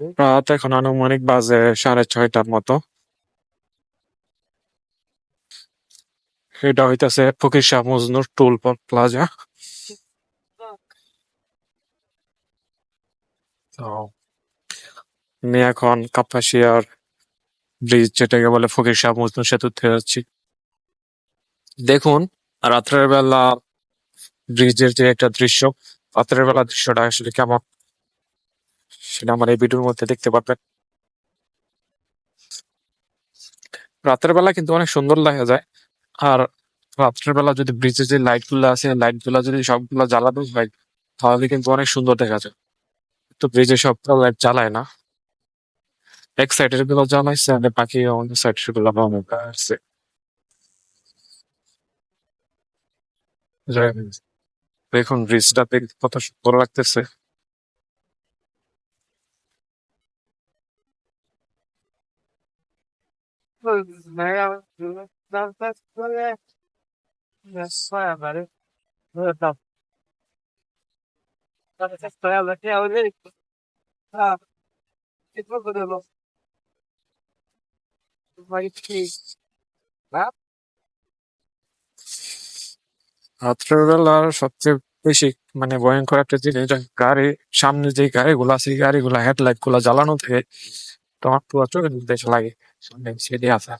রাত এখন আনুমানিক বাজে সাড়ে ছয়টার মতো। এটা হইতাছে ফকির শাহ মজনুর টুল প্লাজা। আমি এখন কাপাসিয়ার ব্রিজ, যেটাকে বলে ফকির শাহ মজনু সেতুতে যাচ্ছি। দেখুন, রাত্রের বেলা ব্রিজের যে একটা দৃশ্য, রাত্রের বেলা দৃশ্যটা আসলে কেমন? সেটা আমার এই ভিডিওর মধ্যে দেখতে পারবেন। রাতের বেলা কিন্তু অনেক সুন্দর দেখা যায়। আর রাত্রের বেলা যদি ব্রিজের যে লাইটগুলো আছে লাইটগুলা যদি সবগুলো জ্বালানো হয়, তাহলে কিন্তু অনেক সুন্দর দেখা যায়। তো ব্রিজে সব লাইট জ্বালায় না। এক সাইডেরগুলো জ্বালাইছে আর বাকি অন্য সাইডেরগুলো বন্ধ আছে দেখুন ব্রিজটা কত সুন্দর লাগতেছে। রাত্রের বেলার সবচেয়ে বেশি মানে ভয়ঙ্কর একটা জিনিস গাড়ি, সামনে যে গাড়িগুলো আছে গাড়িগুলো হেডলাইটগুলা জ্বালানো থাকে তোমার পুরো চোখের নির্দেশ লাগে। সামনে সেটি আছে